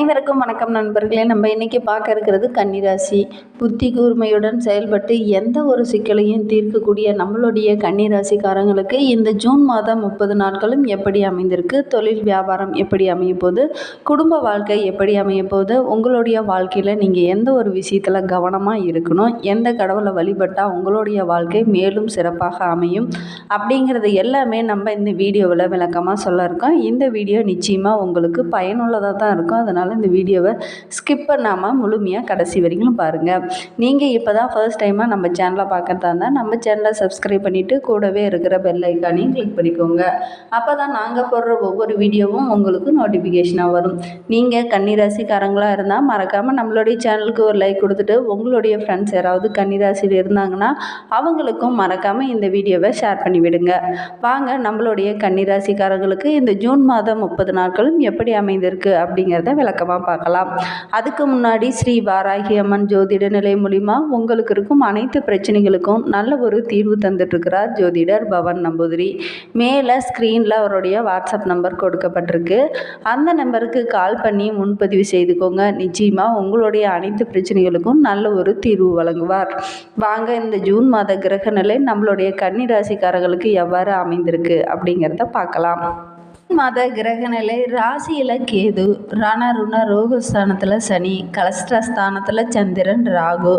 அனைவருக்கும் வணக்கம் நண்பர்களே. நம்ம இன்றைக்கி பார்க்க இருக்கிறது கன்னிராசி. புத்தி கூர்மையுடன் செயல்பட்டு எந்த ஒரு சிக்கலையும் தீர்க்கக்கூடிய நம்மளுடைய கன்னிராசிக்காரங்களுக்கு இந்த ஜூன் மாதம் முப்பது நாட்களும் எப்படி அமைந்திருக்கு? தொழில் வியாபாரம் எப்படி அமையப்போகுது குடும்ப வாழ்க்கை எப்படி அமையப்போகுது உங்களுடைய வாழ்க்கையில் நீங்கள் எந்த ஒரு விஷயத்தில் கவனமாக இருக்கணும்? எந்த கடவுளை வழிபட்டால் உங்களுடைய வாழ்க்கை மேலும் சிறப்பாக அமையும்? அப்படிங்கிறது எல்லாமே நம்ம இந்த வீடியோவில் விளக்கமாக சொல்ல இருக்கோம். இந்த வீடியோ நிச்சயமாக உங்களுக்கு பயனுள்ளதாக தான் இருக்கும். அதனால் இந்த வீடியோவை ஸ்கிப் பண்ணாமல் முழுமையாக கடைசி வரைக்கும் பாருங்கள் நீங்கள் இப்போ தான் ஃபர்ஸ்ட் டைமாக நம்ம சேனலை பார்க்குறதா இருந்தால் நம்ம சேனலை சப்ஸ்கிரைப் பண்ணிவிட்டு கூடவே இருக்கிற பெல் ஐக்கானையும் கிளிக் பண்ணிக்கோங்க. அப்போ தான் நாங்கள் போடுற ஒவ்வொரு வீடியோவும் உங்களுக்கு நோட்டிஃபிகேஷனாக வரும். நீங்கள் கன்னிராசிக்காரங்களாக இருந்தால் மறக்காமல் நம்மளுடைய சேனலுக்கு ஒரு லைக் கொடுத்துட்டு உங்களுடைய ஃப்ரெண்ட்ஸ் யாராவது கன்னிராசியில் இருந்தாங்கன்னா அவங்களுக்கும் மறக்காமல் இந்த வீடியோவை ஷேர் பண்ணிவிடுங்க. வாங்க நம்மளுடைய கன்னிராசிக்காரங்களுக்கு இந்த ஜூன் மாதம் முப்பது நாட்களும் எப்படி அமைந்திருக்கு அப்படிங்கிறத விளக்கமாக பார்க்கலாம். அதுக்கு முன்னாடி ஸ்ரீ வாராகி அம்மன் ஜோதிட நிலை மூலிமா உங்களுக்கு இருக்கும் அனைத்து பிரச்சனைகளுக்கும் நல்ல ஒரு தீர்வு தந்துட்டுருக்கிறார் ஜோதிடர் பவன் நம்பூதிரி. மேலே ஸ்க்ரீனில் அவருடைய வாட்ஸ்அப் நம்பர் கொடுக்கப்பட்டிருக்கு. அந்த நம்பருக்கு கால் பண்ணி முன்பதிவு செய்துக்கோங்க. நிச்சயமாக உங்களுடைய அனைத்து பிரச்சனைகளுக்கும் நல்ல ஒரு தீர்வு வழங்குவார். வாங்க இந்த ஜூன் மாத கிரக நிலை நம்மளுடைய கன்னி ராசிக்காரர்களுக்கு எவ்வாறு அமைந்திருக்கு அப்படிங்கிறத பார்க்கலாம். மாத கிரகநிலை ராசியில் கேது ரணருண ரோகஸ்தானத்தில் சனி கலஸ்டஸ்தானத்தில் சந்திரன் ராகு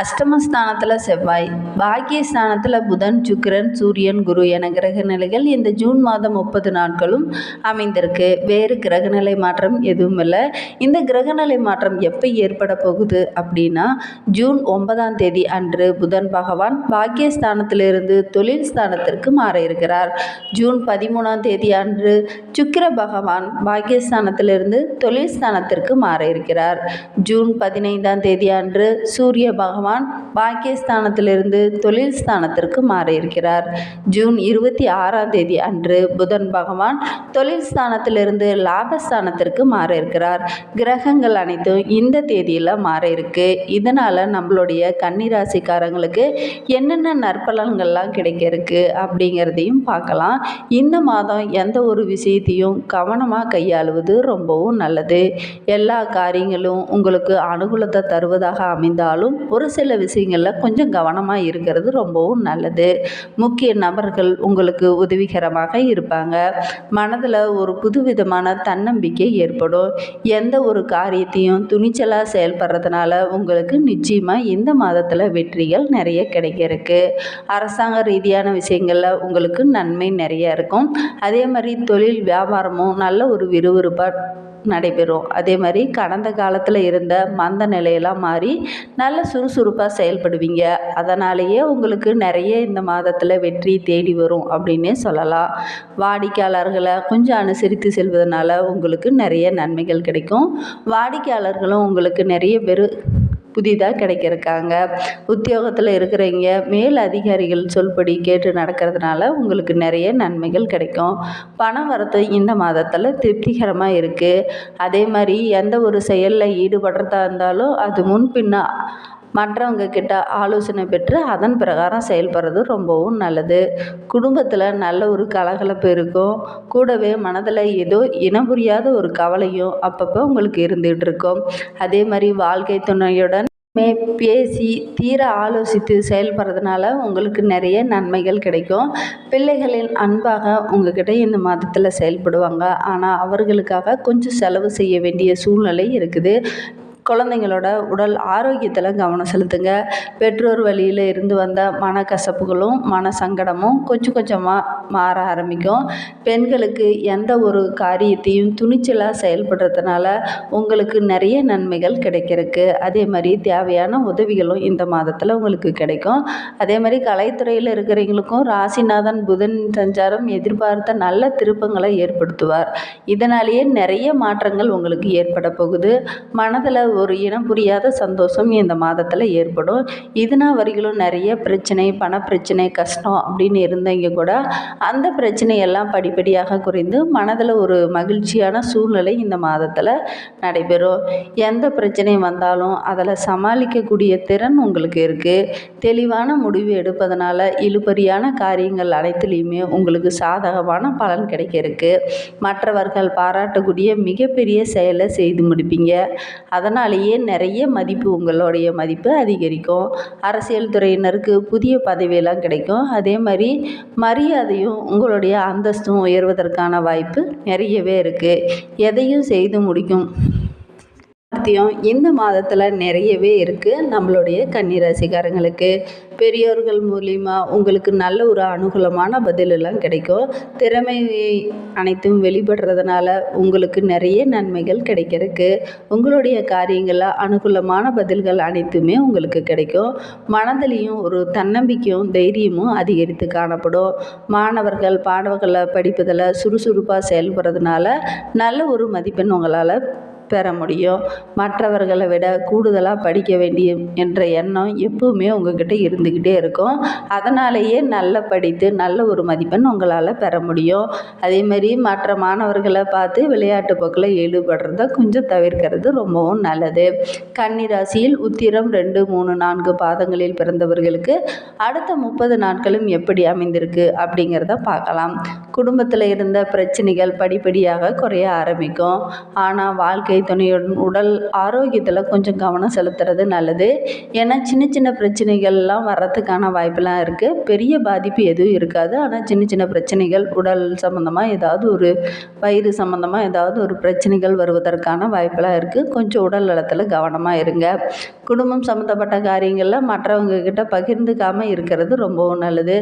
அஷ்டமஸ்தானத்தில் செவ்வாய் பாக்கியஸ்தானத்தில் புதன் சுக்கிரன் சூரியன் குரு என கிரகநிலைகள் இந்த ஜூன் மாதம் முப்பது நாட்களும் அமைந்திருக்கு. வேறு கிரகநிலை மாற்றம் எதுவும் இல்லை. இந்த கிரகநிலை மாற்றம் எப்போ ஏற்பட போகுது அப்படின்னா ஜூன் ஒன்பதாம் தேதி அன்று புதன் பகவான் பாக்கியஸ்தானத்திலிருந்து தொழில் ஸ்தானத்திற்கு மாற இருக்கிறார். ஜூன் பதிமூணாம் தேதி அன்று சுக்கிர பகவான் பாக்கியஸ்தானத்திலிருந்து தொழில் ஸ்தானத்திற்கு மாற இருக்கிறார் ஜூன் பதினைந்தாம் தேதி அன்று சூரிய பகவான் பாக்கியஸ்தானத்திலிருந்து தொழில் ஸ்தானத்திற்கு மாற இருக்கிறார் ஜூன் இருபத்தி ஆறாம் தேதி அன்று புதன் பகவான் தொழில் ஸ்தானத்திலிருந்து லாபஸ்தானத்திற்கு மாற இருக்கிறார் கிரகங்கள் அனைத்தும் இந்த தேதியில் மாற இருக்கு இதனால் நம்மளுடைய கன்னிராசிக்காரங்களுக்கு என்னென்ன நற்பலன்கள்லாம் கிடைக்க இருக்கு அப்படிங்கிறதையும் பார்க்கலாம். இந்த மாதம் எந்த ஒரு விஷயத்தையும் கவனமாக கையாளுவது ரொம்பவும் நல்லது. எல்லா காரியங்களும் உங்களுக்கு அனுகூலத்தை தருவதாக அமைந்தாலும் ஒரு சில விஷயங்களில் கொஞ்சம் கவனமாக இருக்கிறது ரொம்பவும் நல்லது. முக்கிய நபர்கள் உங்களுக்கு உதவிகரமாக இருப்பாங்க. மனதில் ஒரு புதுவிதமான தன்னம்பிக்கை ஏற்படும். எந்த ஒரு காரியத்தையும் துணிச்சலாக செயல்படுறதுனால உங்களுக்கு நிச்சயமாக இந்த மாதத்தில் வெற்றிகள் நிறைய கிடைக்க இருக்கு அரசாங்க ரீதியான விஷயங்களில் உங்களுக்கு நன்மை நிறைய இருக்கும். அதே மாதிரி தொழில் வியாபாரமும் நல்ல ஒரு விறுவிறுப்பாக நடைபெறும். அதே மாதிரி கடந்த காலத்தில் இருந்த மந்த நிலையெல்லாம் மாறி நல்ல சுறுசுறுப்பாக செயல்படுவீங்க. அதனாலேயே உங்களுக்கு நிறைய இந்த மாதத்தில் வெற்றி தேடி வரும் அப்படின்னே சொல்லலாம். வாடிக்கையாளர்களை கொஞ்சம் அனுசரித்து செல்வதனால உங்களுக்கு நிறைய நன்மைகள் கிடைக்கும். வாடிக்கையாளர்களும் உங்களுக்கு நிறைய பேர் புதிதாக கிடைக்கிறக்காங்க. உத்தியோகத்தில் இருக்கிறவங்க மேல் அதிகாரிகள் சொல்படி கேட்டு நடக்கிறதுனால உங்களுக்கு நிறைய நன்மைகள் கிடைக்கும். பண வரத்து இந்த மாதத்தில் திருப்திகரமாக இருக்குது அதே மாதிரி எந்த ஒரு செயலில் ஈடுபடுறதா இருந்தாலும் அது முன்பின்னா மற்றவங்க கிட்ட ஆலோசனை பெற்று அதன் பிரகாரம் செயல்படுறது ரொம்பவும் நல்லது. குடும்பத்தில் நல்ல ஒரு கலகலப்பு இருக்கும். கூடவே மனதில் ஏதோ இனம் புரியாத ஒரு கவலையும் அப்பப்போ உங்களுக்கு இருந்துகிட்டு இருக்கும். அதே மாதிரி வாழ்க்கை துணையுடன் மே பேசி தீர ஆலோசித்து செயல்படுறதுனால உங்களுக்கு நிறைய நன்மைகள் கிடைக்கும். பிள்ளைகளின் அன்பாக உங்ககிட்ட இந்த மாதத்தில் செயல்படுவாங்க. ஆனால் அவர்களுக்காக கொஞ்சம் செலவு செய்ய வேண்டிய சூழ்நிலை இருக்குது. குழந்தைங்களோட உடல் ஆரோக்கியத்தில் கவனம் செலுத்துங்க. பெற்றோர் வழியில் இருந்து வந்த மனக்கசப்புகளும் மன சங்கடமும் கொஞ்சம் கொஞ்சமாக மாற ஆரம்பிக்கும். பெண்களுக்கு எந்த ஒரு காரியத்தையும் துணிச்சலாக செயல்படுறதுனால உங்களுக்கு நிறைய நன்மைகள் கிடைக்கிறதுக்கு. அதே மாதிரி தேவையான உதவிகளும் இந்த மாதத்தில் உங்களுக்கு கிடைக்கும். அதே மாதிரி கலைத்துறையில் இருக்கிறவங்களுக்கும் ராசிநாதன் புதன் சஞ்சாரம் எதிர்பார்த்த நல்ல திருப்பங்களை ஏற்படுத்துவார். இதனாலேயே நிறைய மாற்றங்கள் உங்களுக்கு ஏற்பட போகுது. மனதில் ஒரு இனம் புரியாத சந்தோஷம் இந்த மாதத்தில் ஏற்படும். இதுனா வரைகளும் நிறைய பிரச்சனை பணப்பிரச்சனை கஷ்டம் அப்படின்னு இருந்தவங்க கூட அந்த பிரச்சனையெல்லாம் படிப்படியாக குறைந்து மனதில் ஒரு மகிழ்ச்சியான சூழ்நிலை இந்த மாதத்தில் நடைபெறும். எந்த பிரச்சனை வந்தாலும் அதில் சமாளிக்கக்கூடிய திறன் உங்களுக்கு இருக்குது தெளிவான முடிவு எடுப்பதனால இழுபறியான காரியங்கள் அனைத்துலேயுமே உங்களுக்கு சாதகமான பலன் கிடைக்க இருக்குது மற்றவர்கள் பாராட்டக்கூடிய மிகப்பெரிய செயலை செய்து முடிப்பீங்க. அதனால் அதனாலேயே நிறைய மதிப்பு உங்களுடைய மதிப்பு அதிகரிக்கும். அரசியல் துறையினருக்கு புதிய பதவியெல்லாம் கிடைக்கும். அதே மாதிரி மரியாதையும் உங்களுடைய அந்தஸ்தும் உயர்வதற்கான வாய்ப்பு நிறையவே இருக்குது எதையும் செய்து முடிக்கும். சாமர்த்தியம் இந்த மாதத்தில் நிறையவே இருக்குது நம்மளுடைய கன்னிராசிக்காரங்களுக்கு. பெரியோர்கள் மூலிமா உங்களுக்கு நல்ல ஒரு அனுகூலமான பதிலெல்லாம் கிடைக்கும். திறமை அனைத்தும் வெளிப்படுறதுனால உங்களுக்கு நிறைய நன்மைகள் கிடைக்கிறதுக்கு. உங்களுடைய காரியங்களில் அனுகூலமான பதில்கள் அனைத்துமே உங்களுக்கு கிடைக்கும். மனதிலையும் ஒரு தன்னம்பிக்கையும் தைரியமும் அதிகரித்து காணப்படும். மாணவர்கள் பாடவர்களை படிப்பதில் சுறுசுறுப்பாக செயல்படுறதுனால நல்ல ஒரு மதிப்பெண் உங்களால் பெற முடியும். மற்றவர்களை விட கூடுதலாக படிக்க வேண்டிய என்ற எண்ணம் எப்பவுமே உங்ககிட்ட இருந்துக்கிட்டே இருக்கும். அதனாலேயே நல்ல படித்து நல்ல ஒரு மதிப்பெண் உங்களால் பெற முடியும். அதேமாரி மற்ற மாணவர்களை பார்த்து விளையாட்டு போக்கில் ஈடுபடுறத கொஞ்சம் தவிர்க்கிறது ரொம்பவும் நல்லது. கன்னிராசியில் உத்திரம் ரெண்டு மூணு நான்கு பாதங்களில் பிறந்தவர்களுக்கு அடுத்த முப்பது நாட்களும் எப்படி அமைந்திருக்கு அப்படிங்கிறத பார்க்கலாம். குடும்பத்தில் இருந்த பிரச்சனைகள் படிப்படியாக குறைய ஆரம்பிக்கும். ஆனால் வாழ்க்கை துணையுடன் உடல் ஆரோக்கியத்தில் கொஞ்சம் கவனம் செலுத்துறது நல்லது. ஏன்னா சின்ன சின்ன பிரச்சனைகள்லாம் வர்றதுக்கான வாய்ப்பெல்லாம் இருக்குது பெரிய பாதிப்பு எதுவும் இருக்காது. ஆனால் சின்ன சின்ன பிரச்சனைகள் உடல் சம்மந்தமாக ஏதாவது ஒரு வயிறு சம்மந்தமாக ஏதாவது ஒரு பிரச்சனைகள் வருவதற்கான வாய்ப்பெல்லாம் இருக்குது கொஞ்சம் உடல் நலத்தில் கவனமாக இருங்க. குடும்பம் சம்மந்தப்பட்ட காரியங்களில் மற்றவங்கக்கிட்ட பகிர்ந்துக்காமல் இருக்கிறது ரொம்பவும் நல்லது.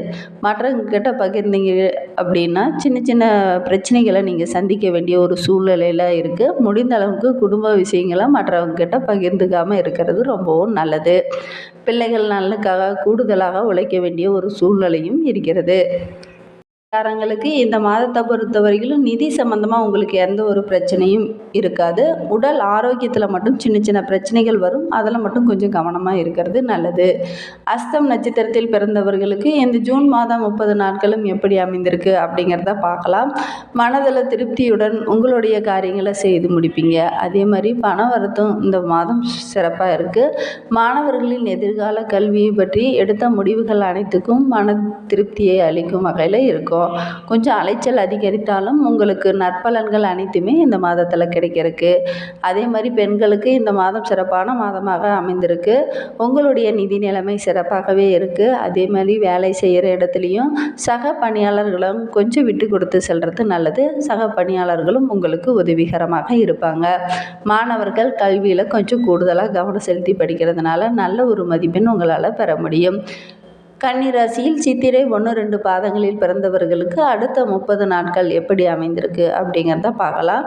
மற்றவங்கக்கிட்ட பகிர்ந்தீங்க அப்படின்னா சின்ன சின்ன பிரச்சனைகளை நீங்கள் சந்திக்க வேண்டிய ஒரு சூழ்நிலையில் இருக்குது முடிந்த அளவுக்கு குடும்ப விஷயங்களை மற்றவங்கக்கிட்ட பகிர்ந்துக்காமல் இருக்கிறது ரொம்பவும் நல்லது. பிள்ளைகள் நலனுக்காக கூடுதலாக உழைக்க வேண்டிய ஒரு சூழ்நிலையும் இருக்கிறது. காரங்களுக்கு இந்த மாதத்தை பொறுத்த வரையிலும் நிதி சம்மந்தமாக உங்களுக்கு எந்த ஒரு பிரச்சனையும் இருக்காது. உடல் ஆரோக்கியத்தில் மட்டும் சின்ன சின்ன பிரச்சனைகள் வரும். அதில் மட்டும் கொஞ்சம் கவனமாக இருக்கிறது நல்லது. அஸ்தம் நட்சத்திரத்தில் பிறந்தவர்களுக்கு இந்த ஜூன் மாதம் முப்பது நாட்களும் எப்படி அமைந்திருக்கு அப்படிங்கிறத பார்க்கலாம். மனதில் திருப்தியுடன் உங்களுடைய காரியங்களை செய்து முடிப்பீங்க. அதே மாதிரி பண வரத்தும் இந்த மாதம் சிறப்பாக இருக்குது மாணவர்களின் எதிர்கால கல்வியை பற்றி எடுத்த முடிவுகள் அனைத்துக்கும் மன திருப்தியை அளிக்கும் வகையில் இருக்கும். கொஞ்சம் அலைச்சல் அதிகரித்தாலும் உங்களுக்கு நற்பலன்கள் அனைத்துமே இந்த மாதத்தில் கிடைக்கிறதுக்கு. அதே மாதிரி பெண்களுக்கு இந்த மாதம் சிறப்பான மாதமாக அமைந்திருக்கு. உங்களுடைய நிதி நிலைமை சிறப்பாகவே இருக்குது அதே மாதிரி வேலை செய்கிற இடத்துலையும் சக பணியாளர்களும் கொஞ்சம் விட்டு கொடுத்து செல்வது நல்லது. சக பணியாளர்களும் உங்களுக்கு உதவிகரமாக இருப்பாங்க. மாணவர்கள் கல்வியில் கொஞ்சம் கூடுதலாக கவனம் செலுத்தி படிக்கிறதுனால நல்ல ஒரு மதிப்பெண் உங்களால் பெற முடியும். கன்னிராசியில் சித்திரை ஒன்று ரெண்டு பாதங்களில் பிறந்தவர்களுக்கு அடுத்த முப்பது நாட்கள் எப்படி அமைந்திருக்கு அப்படிங்கிறத பார்க்கலாம்.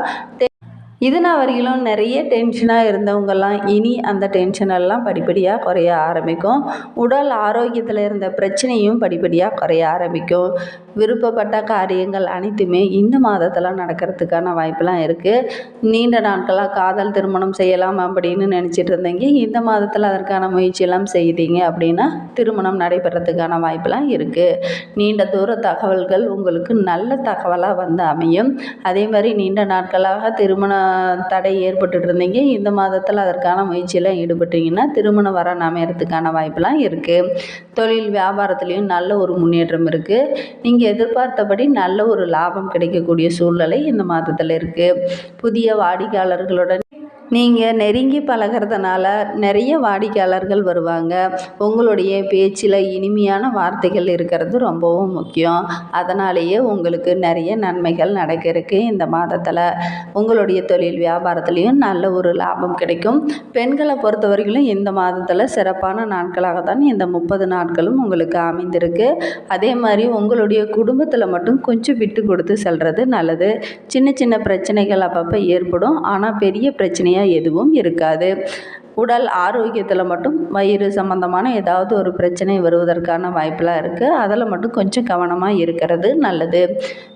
இதனால் வரையிலும் நிறைய டென்ஷனாக இருந்தவங்கெல்லாம் இனி அந்த டென்ஷனெல்லாம் படிப்படியாக குறைய ஆரம்பிக்கும். உடல் ஆரோக்கியத்தில் இருந்த பிரச்சனையும் படிப்படியாக குறைய ஆரம்பிக்கும். விருப்பப்பட்ட காரியங்கள் அனைத்துமே இந்த மாதத்தில் நடக்கிறதுக்கான வாய்ப்பெலாம் இருக்குது நீண்ட நாட்களாக காதல் திருமணம் செய்யலாம் அப்படின்னு நினச்சிட்டு இருந்தீங்க. இந்த மாதத்தில் அதற்கான முயற்சியெல்லாம் செய்தீங்க அப்படின்னா திருமணம் நடைபெறத்துக்கான வாய்ப்பெலாம் இருக்குது நீண்ட தூர தகவல்கள் உங்களுக்கு நல்ல தகவலாக வந்து அமையும். அதே மாதிரி நீண்ட நாட்களாக திருமண தடை ஏற்பட்டுட்டு இருந்தீங்க. இந்த மாதத்தில் அதற்கான முயற்சியில் ஈடுபட்டீங்கன்னா திருமணம் வர அமையறதுக்கான வாய்ப்பெல்லாம் இருக்குது தொழில் வியாபாரத்துலேயும் நல்ல ஒரு முன்னேற்றம் இருக்குது நீங்கள் எதிர்பார்த்தபடி நல்ல ஒரு லாபம் கிடைக்கக்கூடிய சூழ்நிலை இந்த மாதத்தில் இருக்குது புதிய வாடிக்கையாளர்களுடன் நீங்கள் நெருங்கி பழகிறதுனால நிறைய வாடிக்கையாளர்கள் வருவாங்க. உங்களுடைய பேச்சில் இனிமையான வார்த்தைகள் இருக்கிறது ரொம்பவும் முக்கியம். அதனாலேயே உங்களுக்கு நிறைய நன்மைகள் நடக்கிறதுக்கு இந்த மாதத்தில் உங்களுடைய தொழில் வியாபாரத்துலேயும் நல்ல ஒரு லாபம் கிடைக்கும். பெண்களை பொறுத்த வரைக்கும் இந்த மாதத்தில் சிறப்பான நாட்களாக தான் இந்த முப்பது நாட்களும் உங்களுக்கு அமைந்திருக்கு. அதே மாதிரி உங்களுடைய குடும்பத்தில் மட்டும் கொஞ்சம் விட்டு கொடுத்து செல்வது நல்லது. சின்ன சின்ன பிரச்சனைகள் அப்பப்போ ஏற்படும். ஆனால் பெரிய பிரச்சனையாக எதுவும் இருக்காது. உடல் ஆரோக்கியத்தில் மட்டும் வயிறு சம்மந்தமான ஏதாவது ஒரு பிரச்சனை வருவதற்கான வாய்ப்பெலாம் இருக்குது அதில் மட்டும் கொஞ்சம் கவனமாக இருக்கிறது நல்லது.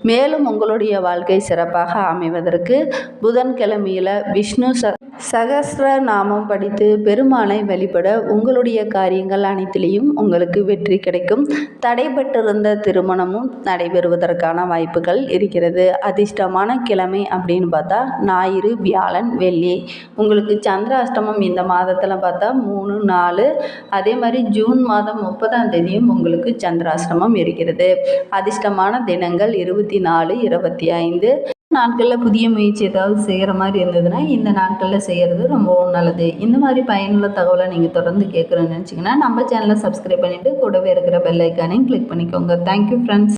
மேலும் உங்களுடைய வாழ்க்கை சிறப்பாக அமைவதற்கு புதன்கிழமையில் விஷ்ணு ச சகஸ்ர நாமம் படித்து பெருமானை வழிபட உங்களுடைய காரியங்கள் அனைத்திலையும் உங்களுக்கு வெற்றி கிடைக்கும். தடைபட்டிருந்த திருமணமும் நடைபெறுவதற்கான வாய்ப்புகள் இருக்கிறது. அதிர்ஷ்டமான கிழமை அப்படின்னு பார்த்தா ஞாயிறு வியாழன் வெள்ளி. உங்களுக்கு சந்திராஷ்டமம் இந்த மாதத்தில் பார்த்தா மூணு நாலு அதே மாதிரி ஜூன் மாதம் முப்பதாம் தேதியும் உங்களுக்கு சந்திராஷ்டமம் இருக்கிறது. அதிர்ஷ்டமான தினங்கள் இருபத்தி நாலு இருபத்தி ஐந்து. நாட்களில் புதிய முயற்சி ஏதாவது செய்கிற மாதிரி இருந்ததுன்னா இந்த நாட்களில் செய்கிறது ரொம்பவும் நல்லது. இந்த மாதிரி பயனுள்ள தகவலை நீங்கள் தொடர்ந்து கேட்குறேன்னு நினச்சிங்கன்னா நம்ம சேனலை சப்ஸ்கிரைப் பண்ணிவிட்டு கூடவே இருக்கிற பெல் ஐக்கானையும் கிளிக் பண்ணிக்கோங்க. Thank you friends